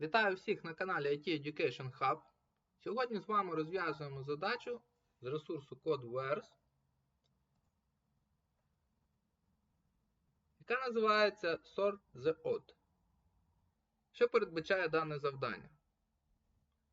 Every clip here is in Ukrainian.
Вітаю всіх на каналі IT Education Hub. Сьогодні з вами розв'язуємо задачу з ресурсу CodeVerse, яка називається Sort the Odd. Що передбачає дане завдання?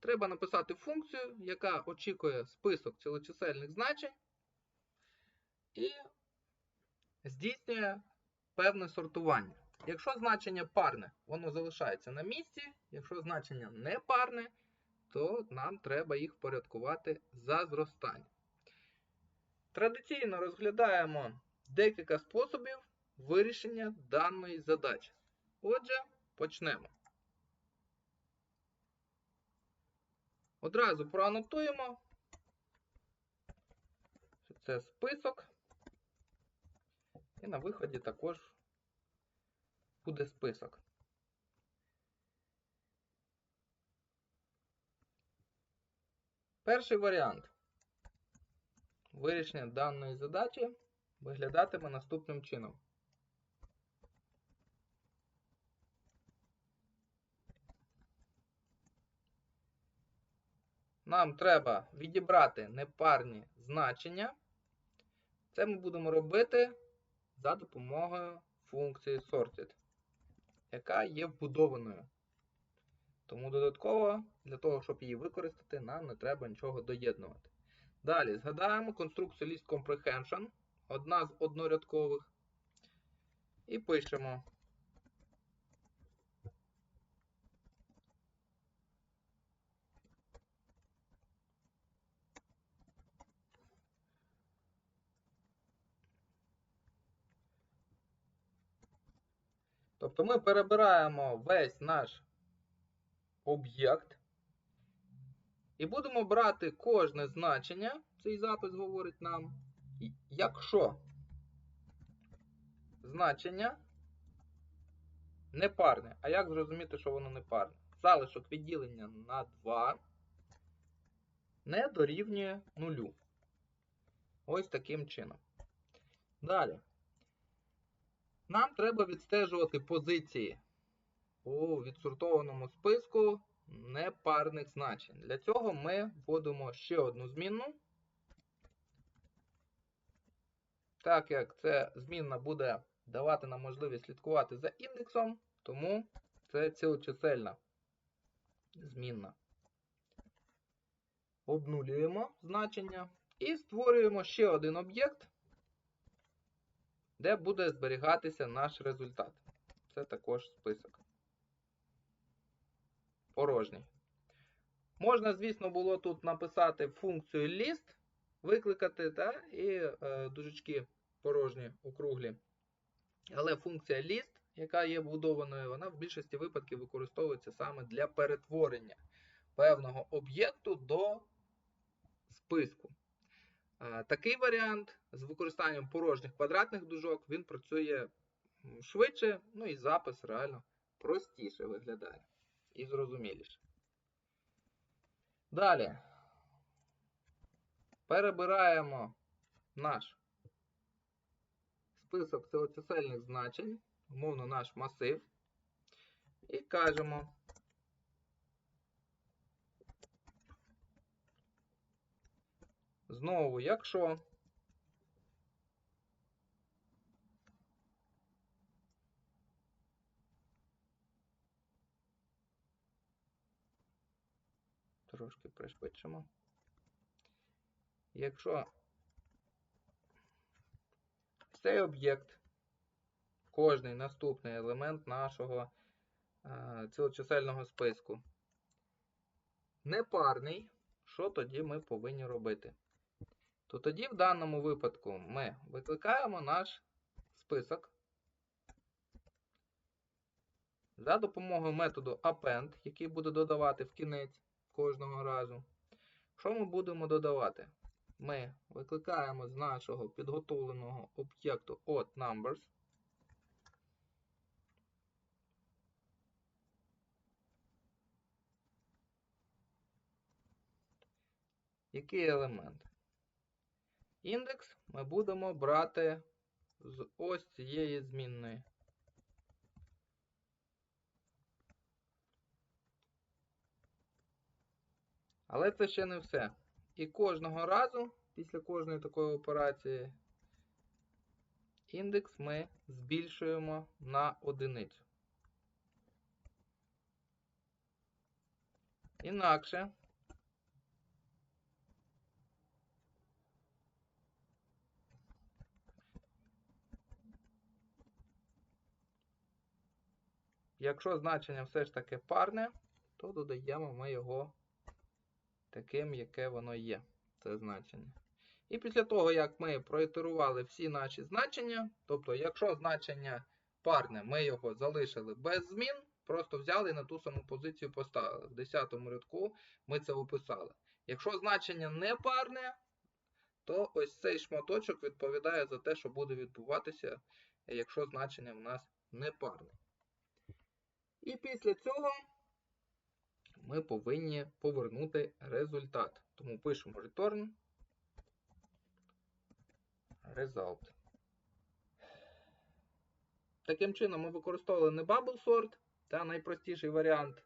Треба написати функцію, яка очікує список цілочисельних значень і здійснює певне сортування. Якщо значення парне, воно залишається на місці. Якщо значення не парне, то нам треба їх впорядкувати за зростання. Традиційно розглядаємо декілька способів вирішення даної задачі. Отже, почнемо. Одразу проанотуємо, що це список. І на виході також буде список. Перший варіант вирішення даної задачі виглядатиме наступним чином. Нам треба відібрати непарні значення. Це ми будемо робити за допомогою функції sorted, яка є вбудованою. Тому додатково, для того, щоб її використати, нам не треба нічого доєднувати. Далі згадаємо конструкцію list comprehension, одна з однорядкових. І пишемо. Тобто ми перебираємо весь наш об'єкт і будемо брати кожне значення, цей запис говорить нам, якщо значення не парне. А як зрозуміти, що воно не парне? Залишок відділення на 2 не дорівнює нулю. Ось таким чином. Далі. Нам треба відстежувати позиції у відсортованому списку непарних значень. Для цього ми вводимо ще одну змінну. Так як ця змінна буде давати нам можливість слідкувати за індексом, тому це цілочисельна змінна. Обнулюємо значення і створюємо ще один об'єкт де буде зберігатися наш результат. Це також список. Порожній. Можна, звісно, було тут написати функцію list, викликати та, і е, дужечки порожні округлі. Але функція list, яка є вбудованою, вона в більшості випадків використовується саме для перетворення певного об'єкту до списку. Такий варіант з використанням порожніх квадратних дужок він працює швидше, ну і запис реально простіше виглядає і зрозуміліше. Далі перебираємо наш список цілочисельних значень, умовно наш масив, і кажемо. Знову, якщо трошки пришвидшимо. Якщо цей об'єкт, кожний наступний елемент нашого а, цілочисельного списку непарний, що тоді ми повинні робити? То тоді в даному випадку ми викликаємо наш список за допомогою методу append, який буде додавати в кінець кожного разу. Що ми будемо додавати? Ми викликаємо з нашого підготовленого об'єкту odd numbers. Який елемент? Індекс ми будемо брати з ось цієї змінної. Але це ще не все. І кожного разу, після кожної такої операції, індекс ми збільшуємо на одиницю. Інакше Якщо значення все ж таки парне, то додаємо ми його таким, яке воно є, це значення. І після того, як ми проітерували всі наші значення, тобто, якщо значення парне, ми його залишили без змін, просто взяли і на ту саму позицію поставили. В 10 рядку ми це описали. Якщо значення не парне, то ось цей шматочок відповідає за те, що буде відбуватися, якщо значення в нас не парне. І після цього ми повинні повернути результат. Тому пишемо return result. Таким чином, ми використовували не bubble sort, та найпростіший варіант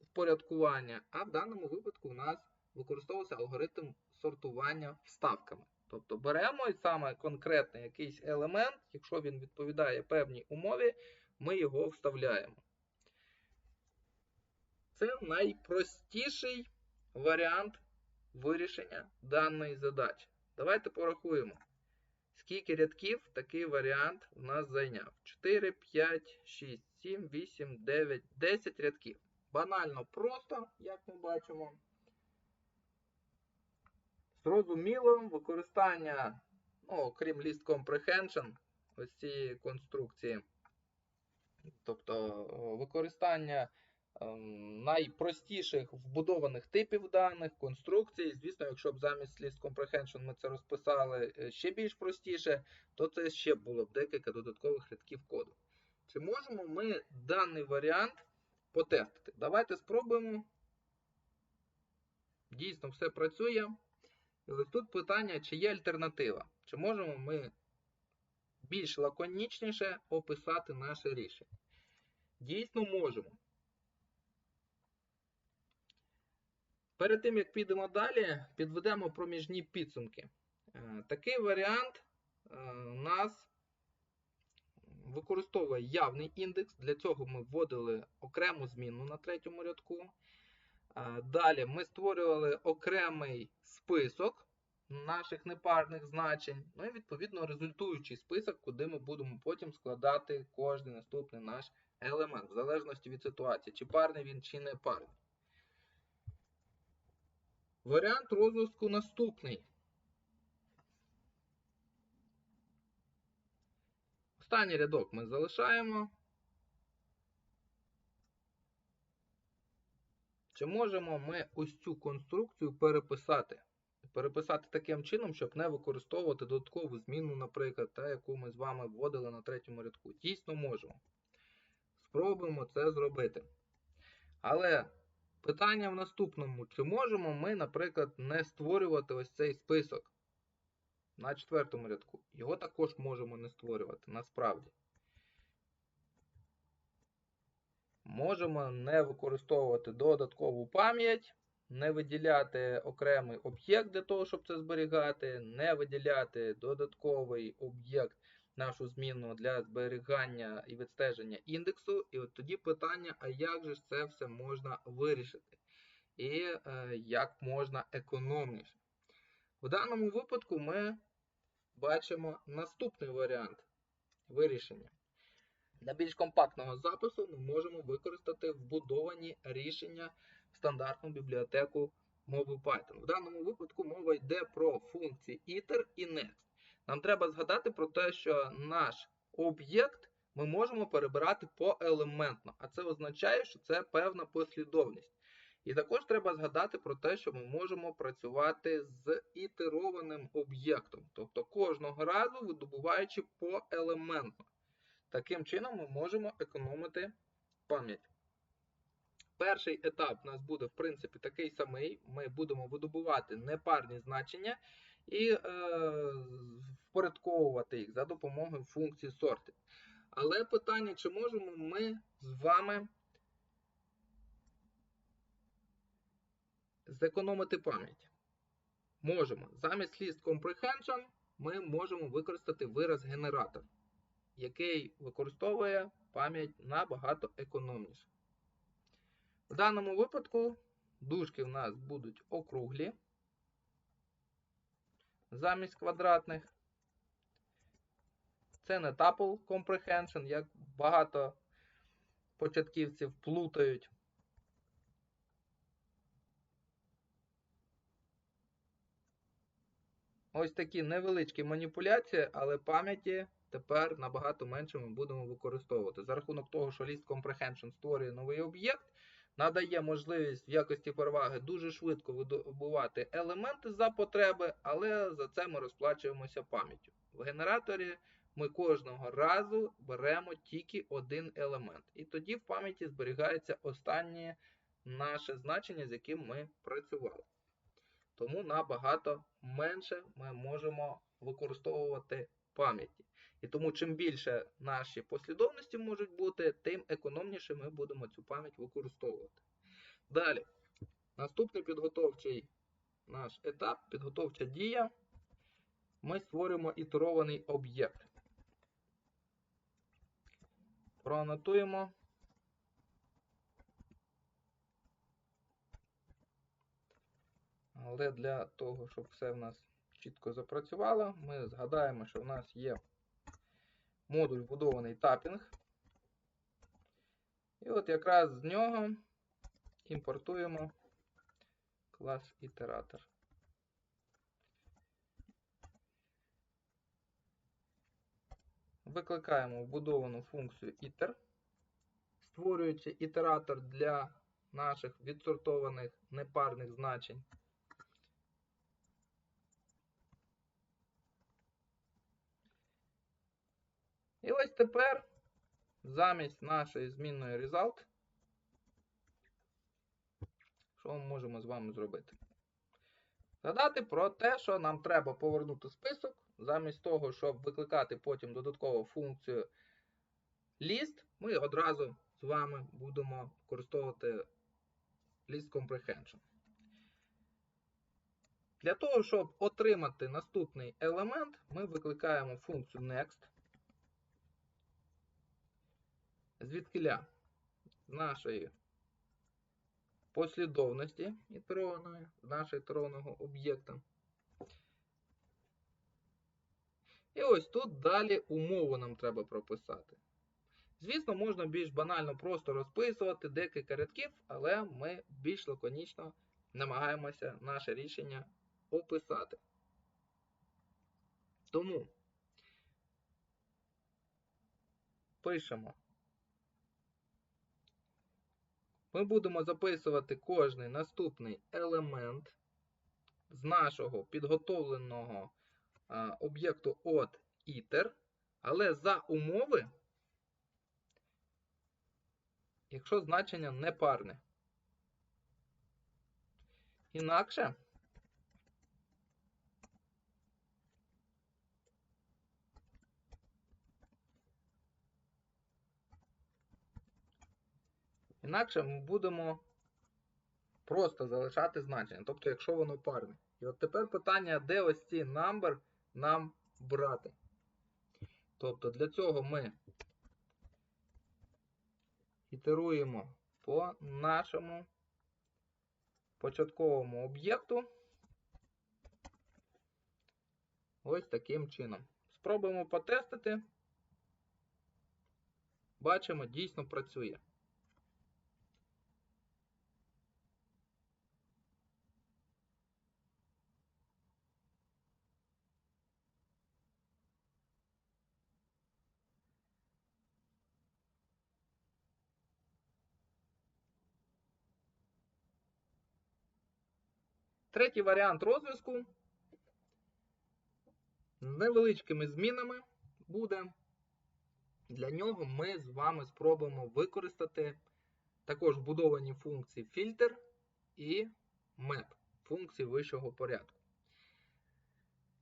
впорядкування, а в даному випадку у нас використовувався алгоритм сортування вставками. Тобто беремо саме конкретний якийсь елемент, якщо він відповідає певній умові, ми його вставляємо. Це найпростіший варіант вирішення даної задачі. Давайте порахуємо, скільки рядків такий варіант у нас зайняв. 4, 5, 6, 7, 8, 9, 10 рядків. Банально просто, як ми бачимо. Зрозуміло, використання, ну, окрім list comprehension, ось цієї конструкції. Тобто використання ем, найпростіших вбудованих типів даних, конструкцій. Звісно, якщо б замість List Comprehension ми це розписали е, ще більш простіше, то це ще було б декілька додаткових рядків коду. Чи можемо ми даний варіант потестити? Давайте спробуємо. Дійсно, все працює. Ось тут питання, чи є альтернатива. Чи можемо ми більш лаконічніше описати наше рішення? Дійсно можемо. Перед тим, як підемо далі, підведемо проміжні підсумки. Е, такий варіант е, нас використовує явний індекс. Для цього ми вводили окрему зміну на третьому рядку. Е, далі ми створювали окремий список наших непарних значень. Ну і відповідно результуючий список, куди ми будемо потім складати кожний наступний наш елемент, в залежності від ситуації, чи парний він, чи не парний. Варіант розвитку наступний. Останній рядок ми залишаємо. Чи можемо ми ось цю конструкцію переписати? Переписати таким чином, щоб не використовувати додаткову зміну, наприклад, та, яку ми з вами вводили на третьому рядку. Дійсно можемо. Спробуємо це зробити. Але питання в наступному: чи можемо ми, наприклад, не створювати ось цей список на четвертому рядку? Його також можемо не створювати, насправді. Можемо не використовувати додаткову пам'ять не виділяти окремий об'єкт для того, щоб це зберігати, не виділяти додатковий об'єкт, нашу зміну для зберігання і відстеження індексу. І от тоді питання, а як же це все можна вирішити? І е, як можна економніше? В даному випадку ми бачимо наступний варіант вирішення. Для більш компактного запису ми можемо використати вбудовані рішення стандартну бібліотеку мови Python. В даному випадку мова йде про функції iter і next. Нам треба згадати про те, що наш об'єкт ми можемо перебирати поелементно, а це означає, що це певна послідовність. І також треба згадати про те, що ми можемо працювати з ітерованим об'єктом, тобто кожного разу видобуваючи поелементно. Таким чином ми можемо економити пам'ять. Перший етап у нас буде, в принципі, такий самий. Ми будемо видобувати непарні значення і е, впорядковувати їх за допомогою функції sorted. Але питання, чи можемо ми з вами зекономити пам'ять? Можемо. Замість list comprehension ми можемо використати вираз генератор, який використовує пам'ять набагато економніше. В даному випадку дужки в нас будуть округлі замість квадратних. Це не tuple comprehension, як багато початківців плутають. Ось такі невеличкі маніпуляції, але пам'яті тепер набагато менше ми будемо використовувати. За рахунок того, що List Comprehension створює новий об'єкт, надає можливість в якості переваги дуже швидко видобувати елементи за потреби, але за це ми розплачуємося пам'яттю. В генераторі ми кожного разу беремо тільки один елемент. І тоді в пам'яті зберігається останнє наше значення, з яким ми працювали. Тому набагато менше ми можемо використовувати пам'яті. І тому, чим більше наші послідовності можуть бути, тим економніше ми будемо цю пам'ять використовувати. Далі, наступний підготовчий наш етап, підготовча дія. Ми створюємо ітерований об'єкт. Проанотуємо. Але для того, щоб все в нас чітко запрацювало, ми згадаємо, що в нас є модуль вбудований тапінг. І от якраз з нього імпортуємо клас ітератор. Викликаємо вбудовану функцію iter, створюючи ітератор для наших відсортованих непарних значень. І ось тепер замість нашої змінної result, що ми можемо з вами зробити? Згадати про те, що нам треба повернути список, замість того, щоб викликати потім додаткову функцію list, ми одразу з вами будемо використовувати list comprehension. Для того, щоб отримати наступний елемент, ми викликаємо функцію next. Звідкиля з нашої послідовності ітерованої, з нашого ітерованого об'єкта. І ось тут далі умову нам треба прописати. Звісно, можна більш банально просто розписувати декілька рядків, але ми більш лаконічно намагаємося наше рішення описати. Тому пишемо. Ми будемо записувати кожний наступний елемент з нашого підготовленого об'єкту от iter, але за умови, якщо значення не парне. Інакше Інакше ми будемо просто залишати значення, тобто, якщо воно парне. І от тепер питання, де ось ці number нам брати. Тобто для цього ми ітеруємо по нашому початковому об'єкту ось таким чином. Спробуємо потестити. Бачимо, дійсно працює. Третій варіант розв'язку з невеличкими змінами буде. Для нього ми з вами спробуємо використати також вбудовані функції фільтр і map функції вищого порядку.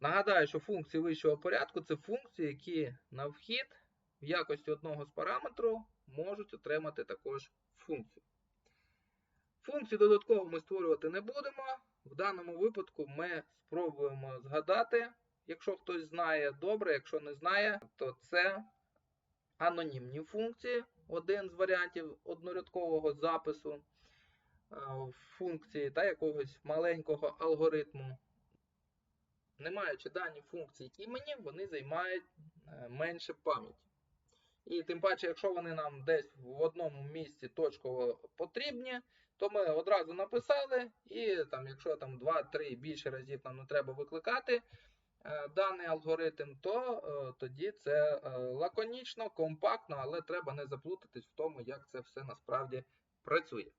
Нагадаю, що функції вищого порядку це функції, які на вхід в якості одного з параметру можуть отримати також функцію. Функції додатково ми створювати не будемо. В даному випадку ми спробуємо згадати, якщо хтось знає добре, якщо не знає, то це анонімні функції, один з варіантів однорядкового запису е, функції та якогось маленького алгоритму. Не маючи дані функції імені, вони займають е, менше пам'яті. І тим паче, якщо вони нам десь в одному місці точково потрібні, то ми одразу написали, і там, якщо там 2-3 більше разів нам не треба викликати е, даний алгоритм, то е, тоді це е, лаконічно, компактно, але треба не заплутатись в тому, як це все насправді працює.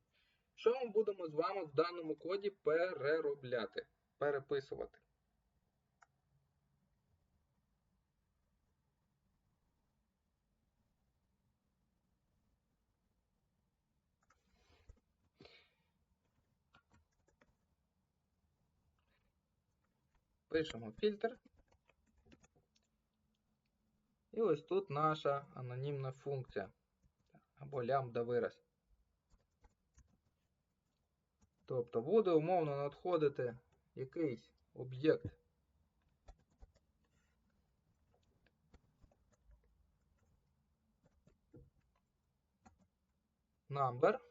Що ми будемо з вами в даному коді переробляти, переписувати? Пишемо фільтр. І ось тут наша анонімна функція або лямбда вираз. Тобто буде умовно надходити якийсь об'єкт. Number.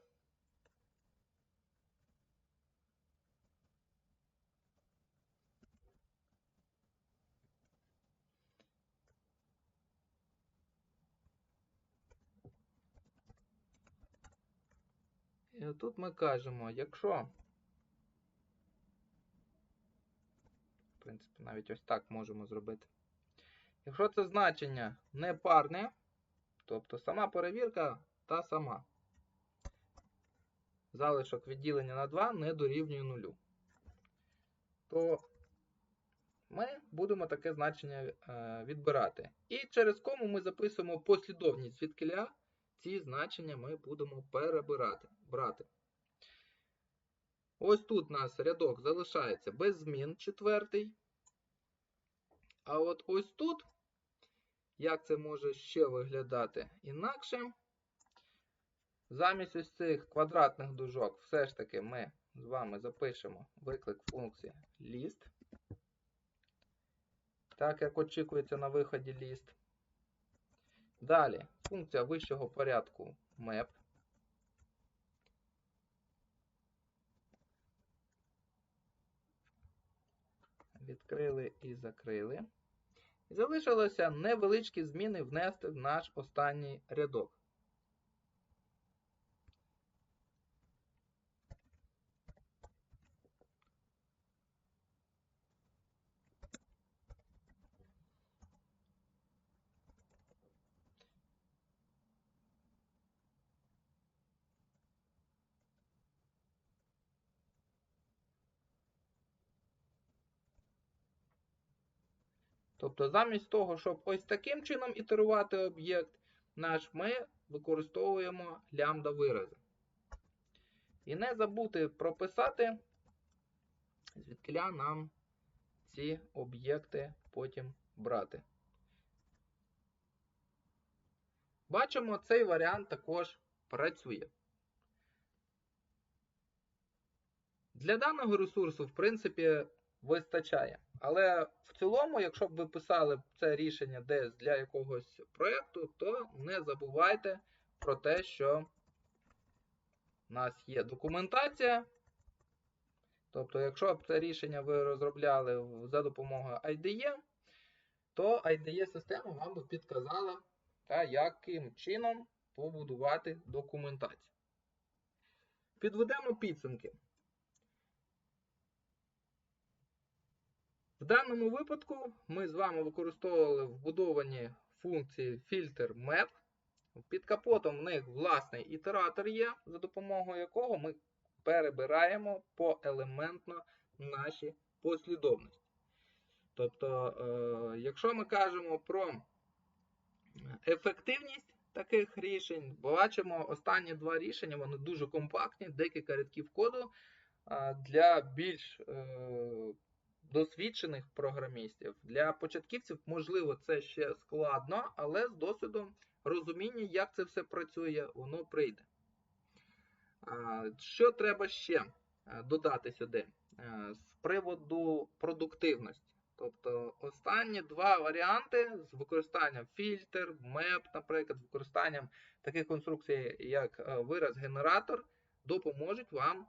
Тут ми кажемо, якщо, в принципі, навіть ось так можемо зробити. Якщо це значення не парне, тобто сама перевірка та сама. Залишок відділення на 2 не дорівнює 0. То ми будемо таке значення е, відбирати. І через кому ми записуємо послідовність звідкиля ці значення ми будемо перебирати. брати. Ось тут у нас рядок залишається без змін четвертий. А от ось тут, як це може ще виглядати інакше, замість ось цих квадратних дужок, все ж таки ми з вами запишемо виклик функції list. Так як очікується на виході list. Далі функція вищого порядку map. Відкрили і закрили. І залишилося невеличкі зміни внести в наш останній рядок. Тобто, замість того, щоб ось таким чином ітерувати об'єкт наш, ми використовуємо лямбда вирази. І не забути прописати, звідкиля нам ці об'єкти потім брати. Бачимо, цей варіант також працює. Для даного ресурсу, в принципі, вистачає. Але в цілому, якщо б ви писали це рішення десь для якогось проєкту, то не забувайте про те, що у нас є документація. Тобто, якщо б це рішення ви розробляли за допомогою IDE, то IDE-система вам би підказала, та, яким чином побудувати документацію. Підведемо підсумки. В даному випадку ми з вами використовували вбудовані функції filter map. Під капотом в них власний ітератор є, за допомогою якого ми перебираємо поелементно наші послідовності. Тобто, е, якщо ми кажемо про ефективність таких рішень, бачимо останні два рішення, вони дуже компактні, декілька рядків коду для більш е, досвідчених програмістів. Для початківців, можливо, це ще складно, але з досвідом розуміння, як це все працює, воно прийде. Що треба ще е, додати сюди? Е, З приводу продуктивності. Тобто останні два варіанти з використанням фільтр, меп, наприклад, з використанням таких конструкцій, як е, вираз-генератор, допоможуть вам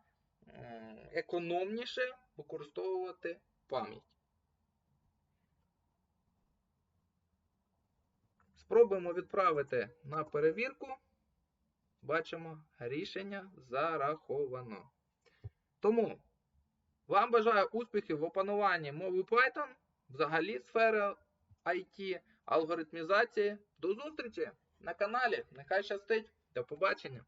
економніше використовувати пам'ять. Спробуємо відправити на перевірку. Бачимо, рішення зараховано. Тому вам бажаю успіхів в опануванні мови Python, взагалі сфери IT, алгоритмізації. До зустрічі на каналі. Нехай щастить. До побачення!